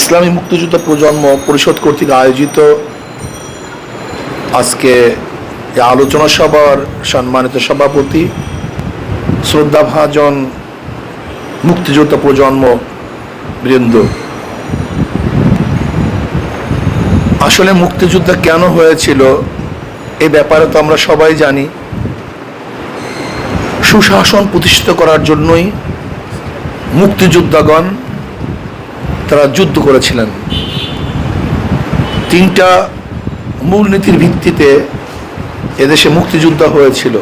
ইসলামী মুক্তিযুদ্ধ প্রজন্ম পরিষদ কর্তৃক আয়োজিত আজকে আলোচনা সভার সম্মানিত সভাপতি, শ্রদ্ধাভাজন মুক্তিযোদ্ধা প্রজন্ম বৃন্দ। আসলে মুক্তিযুদ্ধ কেন হয়েছিল এ ব্যাপারে তো আমরা সবাই জানি। সুশাসন প্রতিষ্ঠিত করার জন্যই মুক্তিযোদ্ধাগণ তারা যুদ্ধ করেছিলেন। তিনটা মূলনীতির ভিত্তিতে এদেশে মুক্তিযুদ্ধ হয়েছিল।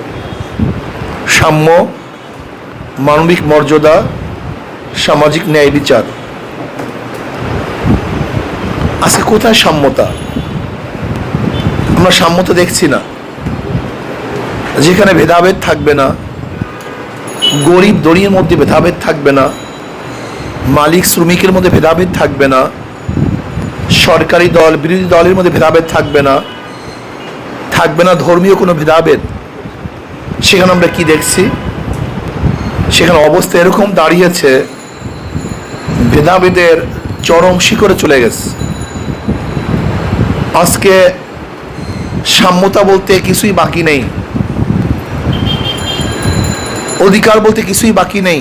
সাম্য, মানবিক মর্যাদা, সামাজিক ন্যায় বিচার। আজকে কোথায় সাম্যতা? আমরা সাম্যতা দেখছি না। যেখানে ভেদাভেদ থাকবে না, গরিব দড়ির মধ্যে ভেদাভেদ থাকবে না। মালিক শ্রমিকের মধ্যে ভেদাভেদ থাকবে না। সরকারি দল, বিরোধী দলের মধ্যে ভেদাভেদ থাকবে না। থাকবে না ধর্মীয় কোনো ভেদাভেদ। সেখানে আমরা কি দেখছি? সেখানে অবস্থা এরকম দাঁড়িয়েছে, ভেদাভেদের চরম শিখরে চলে গেছে। আজকে সাম্যতা বলতে কিছুই বাকি নেই। অধিকার বলতে কিছুই বাকি নেই।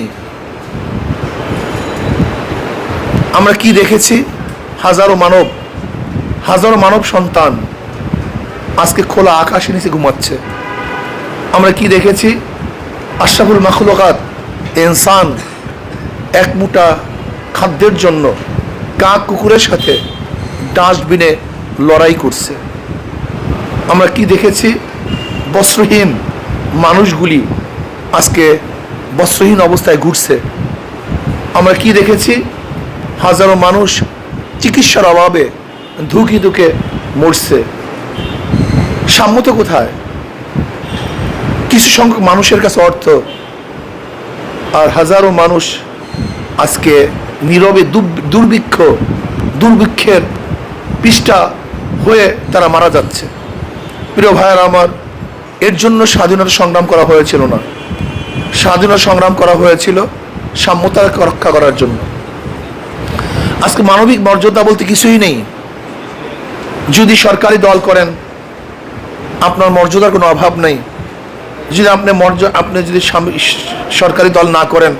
আমরা কি দেখেছি? হাজারো মানব হাজারো মানব সন্তান আজকে খোলা আকাশের নিচে ঘুমাচ্ছে। আমরা কি দেখেছি? আশরাফুল মাখলুকাত ইনসান এক মুঠা খাদ্যের জন্য কাক কুকুরের সাথে ডাস্টবিনে লড়াই করছে। আমরা কি দেখেছি? বস্ত্রহীন মানুষগুলি আজকে বস্ত্রহীন অবস্থায় ঘুরছে। আমরা কি দেখেছি? হাজারো মানুষ চিকিৎসার অভাবে ধুকে ধুকে মরছে। সাম্যত কোথায়? কিছু সংখ্যক মানুষের কাছে অর্থ। আর হাজারো মানুষ আজকে নীরবে দুর- দুর্ভিক্ষ, দুর্ভিক্ষের পৃষ্ঠা হয়ে তারা মারা যাচ্ছে। প্রিয় ভাইয়ের আমার, এর জন্য স্বাধীনতা সংগ্রাম করা হয়েছিল না। স্বাধীনতা সংগ্রাম করা হয়েছিল সাম্যতা রক্ষা করার জন্য। আজকে মানবিক মর্যাদা বলতে কিছুই নেই। যদি সরকারি দল করেন, আপনার মর্যাদার কোনো অভাব নেই। যদি আপনি মর্যাদা আপনি যদি সরকারি দল না করেন,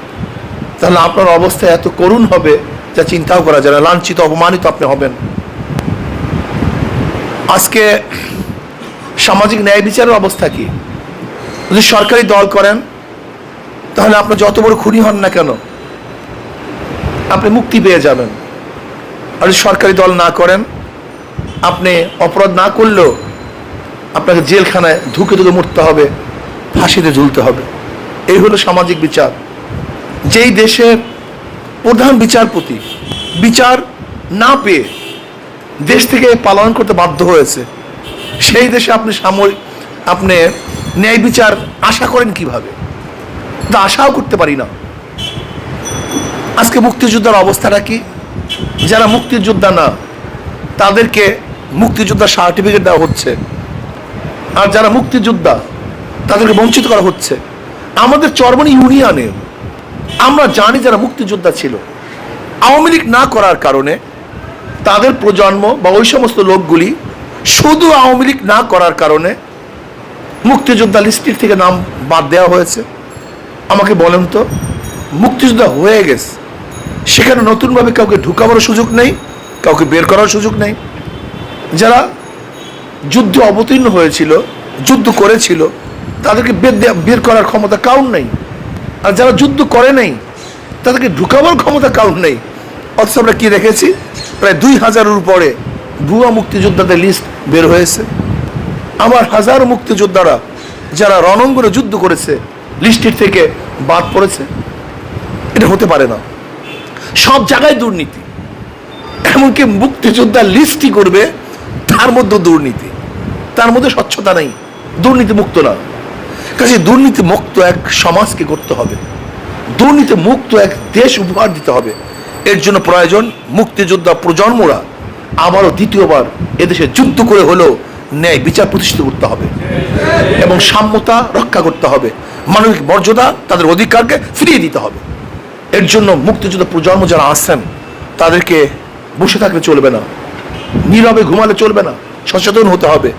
তাহলে আপনার অবস্থা এত করুণ হবে যা চিন্তাও করা যায় না। লাঞ্ছিত, অপমানিত আপনি হবেন। আজকে সামাজিক ন্যায় বিচারের অবস্থা কি? যদি সরকারি দল করেন, তাহলে আপনি যত বড় খুনি হন না কেন, আপনি মুক্তি পেয়ে যাবেন। যদি সরকারি দল না করেন, আপনি অপরাধ না করলেও আপনাকে জেলখানায় ধুকে ধুকে মরতে হবে, ফাঁসিতে ঝুলতে হবে। এই হলো সামাজিক বিচার। যেই দেশের প্রধান বিচারপতি বিচার না পেয়ে দেশ থেকে পালন করতে বাধ্য হয়েছে, সেই দেশে আপনি সামরিক আপনি ন্যায় বিচার আশা করেন কীভাবে? তা আশাও করতে পারি না। আজকে মুক্তিযোদ্ধার অবস্থাটা কি? যারা মুক্তিযোদ্ধা না, তাদেরকে মুক্তিযোদ্ধা সার্টিফিকেট দেওয়া হচ্ছে। আর যারা মুক্তিযোদ্ধা, তাদেরকে বঞ্চিত করা হচ্ছে। আমাদের চরমনি ইউনিয়নে আমরা জানি যারা মুক্তিযোদ্ধা ছিল। আওয়ামী লীগ না করার কারণে তাদের প্রজন্ম বা ওই সমস্ত লোকগুলি শুধু আওয়ামী লীগ না করার কারণে মুক্তিযোদ্ধা লিস্টির থেকে নাম বাদ দেওয়া হয়েছে। আমাকে বলেন তো, মুক্তিযোদ্ধা হয়ে গেছে। সেখানে নতুনভাবে কাউকে ঢুকাবারও সুযোগ নেই, কাউকে বের করার সুযোগ নেই। যারা যুদ্ধ অবতীর্ণ হয়েছিল, যুদ্ধ করেছিল, তাদেরকে বের বের করার ক্ষমতা কাউন নেই। আর যারা যুদ্ধ করে নেই, তাদেরকে ঢুকাবার ক্ষমতা কাউন নেই। অথচ আমরা কি দেখেছি? প্রায় দুই হাজারের উপরে ভুয়া মুক্তিযোদ্ধাদের লিস্ট বের হয়েছে। আমার হাজার মুক্তিযোদ্ধারা যারা রণাঙ্গনে যুদ্ধ করেছে লিস্টের থেকে বাদ পড়েছে। এটা হতে পারে না। সব জায়গায় দুর্নীতি। এমনকি মুক্তিযোদ্ধার লিস্টই করবে, তার মধ্যে দুর্নীতি। তার মধ্যে স্বচ্ছতা নেই। দুর্নীতি মুক্ত না কাজে দুর্নীতি মুক্ত এক সমাজকে করতে হবে। দুর্নীতি মুক্ত এক দেশ উপহার দিতে হবে। এর জন্য প্রয়োজন মুক্তিযোদ্ধা প্রজন্মরা আবারও দ্বিতীয়বার এদেশে যুদ্ধ করে হলেও ন্যায় বিচার প্রতিষ্ঠিত করতে হবে এবং সাম্যতা রক্ষা করতে হবে। মানবিক মর্যাদা তাদের অধিকারকে ফিরিয়ে দিতে হবে। এর জন্য মুক্তিযুদ্ধ প্রজন্ম যারা আছেন, তাদেরকে বসে থাকলে চলবে না। নীরবে ঘুমালে চলবে না। সচেতন হতে হবে।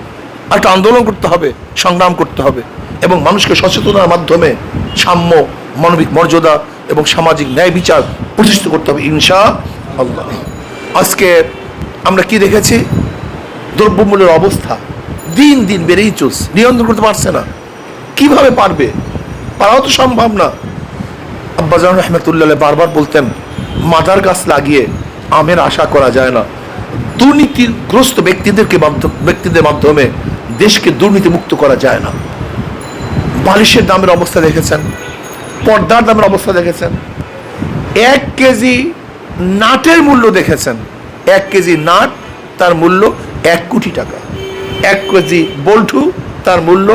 একটা আন্দোলন করতে হবে, সংগ্রাম করতে হবে এবং মানুষকে সচেতনার মাধ্যমে সাম্য, মানবিক মর্যাদা এবং সামাজিক ন্যায় বিচার প্রতিষ্ঠিত করতে হবে ইনশা আল্লাহ আজকে আমরা কি দেখেছি? দ্রব্যমূল্যের অবস্থা দিন দিন বেড়েই চলছে। নিয়ন্ত্রণ করতে পারছে না। কীভাবে পারবে? পারাও তো সম্ভব না। আব্বাজান রহমতুল্লাহ বারবার বলতেন, মাদার গাছ লাগিয়ে আমের আশা করা যায় না। দুর্নীতিগ্রস্ত ব্যক্তিদেরকে ব্যক্তিদের মাধ্যমে দেশকে দুর্নীতি মুক্ত করা যায় না। বালিশের দামের অবস্থা দেখেছেন, পর্দার দামের অবস্থা দেখেছেন, এক কেজি নাটের মূল্য দেখেছেন। এক কেজি নাট, তার মূল্য এক কোটি টাকা। এক কেজি বল্টু, তার মূল্য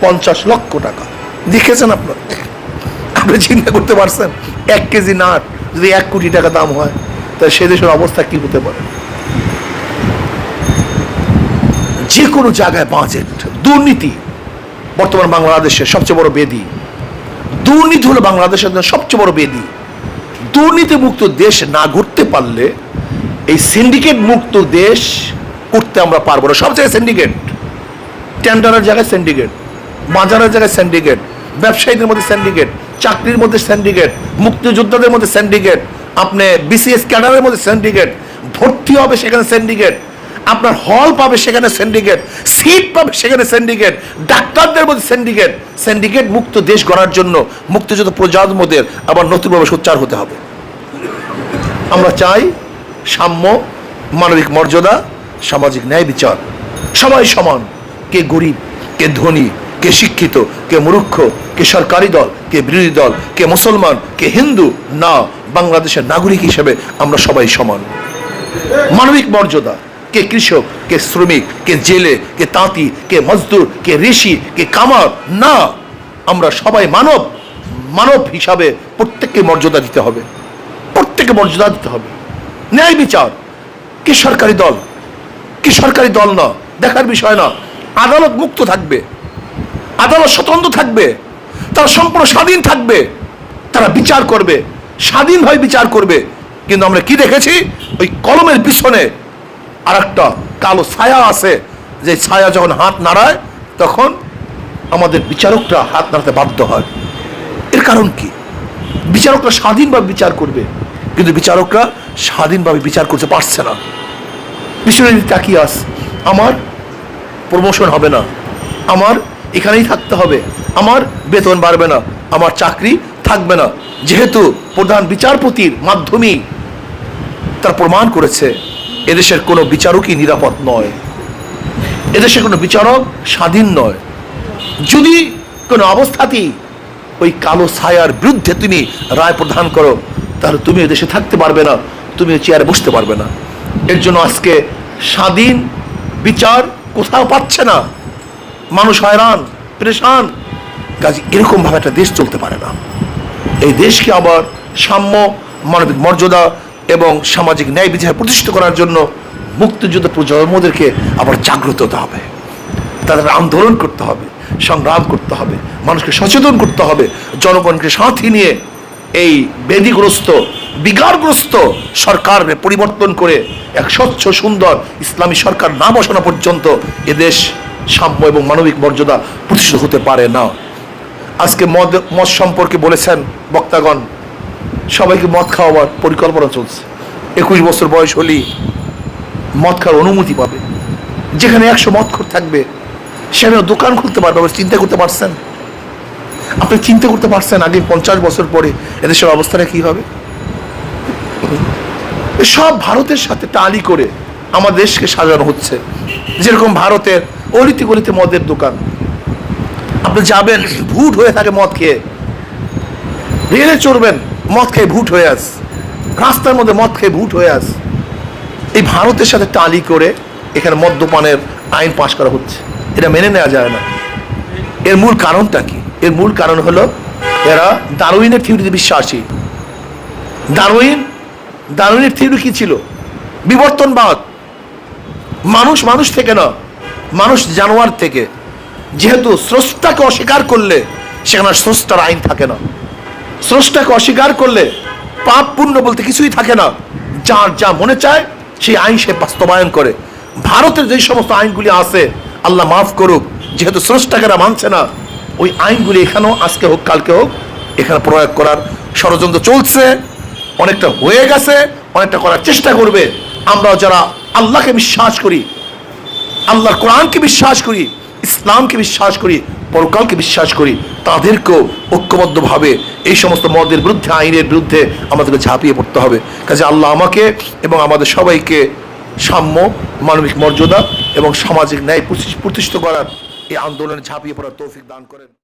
পঞ্চাশ লক্ষ টাকা। দেখেছেন আপনার? আপনি চিন্তা করতে পারছেন? এক কেজি নাট যদি এক কোটি টাকা দাম হয়, তাহলে সে দেশের অবস্থা কি হতে পারে? যে কোনো জায়গায় বাজেট, দুর্নীতি বর্তমান বাংলাদেশের সবচেয়ে বড় বেদি। দুর্নীতি হলো বাংলাদেশের জন্য সবচেয়ে বড় বেদি। দুর্নীতি মুক্ত দেশ না ঘুরতে পারলে এই সিন্ডিকেট মুক্ত দেশ করতে আমরা পারব না। সব জায়গায় সিন্ডিকেট টেন্ডারের জায়গায় সিন্ডিকেট বাজারের জায়গায় সিন্ডিকেট ব্যবসায়ীদের মধ্যে সিন্ডিকেট চাকরির মধ্যে সিন্ডিকেট মুক্তিযোদ্ধাদের মধ্যে সিন্ডিকেট আপনি বিসিএস ক্যাডারের মধ্যে সিন্ডিকেট ভর্তি হবে সেখানে সিন্ডিকেট আপনার হল পাবে সেখানে সিন্ডিকেট সিট পাবে সেখানে সিন্ডিকেট ডাক্তারদের মধ্যে সিন্ডিকেট সিন্ডিকেট মুক্ত দেশ গড়ার জন্য মুক্তিযুদ্ধ প্রজন্মদের আবার নতুনভাবে সোচ্চার হতে হবে। আমরা চাই সাম্য, মানবিক মর্যাদা, সামাজিক ন্যায় বিচার। সবাই সমান, কে গরিব, কে ধনী কে শিক্ষিত, কে মূর্খ, কে সরকারি দল, কে বিরোধী দল, কে মুসলমান, কে হিন্দু, না, বাংলাদেশের নাগরিক হিসেবে আমরা সবাই সমান। মানবিক মর্যাদা, কে কৃষক, কে শ্রমিক, কে জেলে, কে তাঁতি, কে মজদুর, কে ঋষি, কে কামার, না, আমরা সবাই মানব। মানব হিসাবে প্রত্যেককে মর্যাদা দিতে হবে। প্রত্যেককে মর্যাদা দিতে হবে। ন্যায় বিচার, কি সরকারি দল, কি সরকারি দল না, দেখার বিষয় না। আদালত মুক্ত থাকবে। আদালত স্বতন্ত্র থাকবে, তারা সম্পূর্ণ স্বাধীন থাকবে, তারা বিচার করবে স্বাধীনভাবে বিচার করবে। কিন্তু আমরা কি দেখেছি? ওই কলমের পিছনে আর একটা কালো ছায়া আছে, যে ছায়া যখন হাত নাড়ায়, তখন আমাদের বিচারকরা হাত নাড়াতে বাধ্য হয়। এর কারণ কি? বিচারকরা স্বাধীনভাবে বিচার করবে, কিন্তু বিচারকরা স্বাধীনভাবে বিচার করতে পারছে না। পিছনে তাকিয়ে আস, আমার প্রমোশন হবে না, আমার এখানেই থাকতে হবে। আমার বেতন বাড়বে না, আমার চাকরি থাকবে না। যেহেতু প্রধান বিচারপতির মাধ্যমেই তার প্রমাণ করেছে, এদেশের কোনো বিচারকই নিরাপদ নয়। এদেশের কোনো বিচারক স্বাধীন নয়। যদি কোনো অবস্থাতেই ওই কালো ছায়ার বিরুদ্ধে তুমি রায় প্রদান করো, তাহলে তুমি এদেশে থাকতে পারবে না, তুমি চেয়ারে বসতে পারবে না। এর জন্য আজকে স্বাধীন বিচার কোথাও পাচ্ছে না। মানুষ হয়রান, পরেশান। কাজে এরকমভাবে একটা দেশ চলতে পারে না। এই দেশকে আবার সাম্য, মানবিক মর্যাদা এবং সামাজিক ন্যায় বিচার প্রতিষ্ঠিত করার জন্য মুক্তিযুদ্ধ প্রজন্মদেরকে আবার জাগ্রত হতে হবে। তাদের আন্দোলন করতে হবে, সংগ্রাম করতে হবে, মানুষকে সচেতন করতে হবে, জনগণকে সাথে নিয়ে এই বেদিগ্রস্ত বিকারগ্রস্ত সরকার পরিবর্তন করে এক স্বচ্ছ, সুন্দর ইসলামী সরকার না বসানো পর্যন্ত এদেশ সাম্য এবং মানবিক মর্যাদা প্রতিষ্ঠিত হতে পারে না। আজকে মদ মদ সম্পর্কে বলেছেন বক্তাগণ, সবাইকে মদ খাওয়াবার পরিকল্পনা চলছে। একুশ বছর বয়স হলেই মদ খাওয়ার অনুমতি পাবে। যেখানে একশো মদ মদখোর থাকবে সেখানে দোকান খুলতে পারবে, আপনি চিন্তা করতে পারছেন? আপনি চিন্তা করতে পারছেন আগে পঞ্চাশ বছর পরে এদেশের অবস্থাটা কি হবে? সব ভারতের সাথে টালি করে আমার দেশকে সাজানো হচ্ছে। যেরকম ভারতের অলিতে গলিতে মদের দোকান। আপনি যাবেন ভুট হয়ে থাকে মদ খেয়ে। রেলে চড়বেন, মদ খেয়ে ভুট হয়ে আস। রাস্তার মধ্যে মদ খেয়ে ভুট হয়ে আস। এই ভারতের সাথে টালি করে এখানে মদ্যপানের আইন পাশ করা হচ্ছে। এটা মেনে নেওয়া যায় না। এর মূল কারণটা কি? এর মূল কারণ হলো এরা দারুইনের থিওরিতে বিশ্বাসী। দারুইন, দারুইনের থিওরি কি ছিল? বিবর্তনবাদ। মানুষ মানুষ থেকে না। মানুষ জানোয়ার থেকে, যেহেতু স্রষ্টাকে অস্বীকার করলে সেখানে স্রষ্টার আইন থাকে না। স্রষ্টাকে অস্বীকার করলে পাপ পুণ্য বলতে কিছুই থাকে না। যার যা মনে চায়, সেই আইন সে বাস্তবায়ন করে। ভারতের যে সমস্ত আইনগুলি আছে, আল্লাহ মাফ করুক, যেহেতু স্রষ্টাকেরা মানছে না, ওই আইনগুলি এখানেও আজকে হোক, কালকে হোক, এখানে প্রয়োগ করার ষড়যন্ত্র চলছে, অনেকটা হয়ে গেছে, অনেকটা করার চেষ্টা করবে। আমরা যারা আল্লাহকে বিশ্বাস করি আল্লাহর কোরআনকে বিশ্বাস করি, ইসলামকে বিশ্বাস করি, পরকালকে বিশ্বাস করি, তাদেরকেও ঐক্যবদ্ধভাবে এই সমস্ত মদের বিরুদ্ধে, আইনের বিরুদ্ধে আমাদেরকে ঝাঁপিয়ে পড়তে হবে। কাজে আল্লাহ আমাকে এবং আমাদের সবাইকে সাম্য, মানবিক মর্যাদা এবং সামাজিক ন্যায় প্রতিষ্ঠিত করার এই আন্দোলনে ঝাঁপিয়ে পড়ার তৌফিক দান করেন।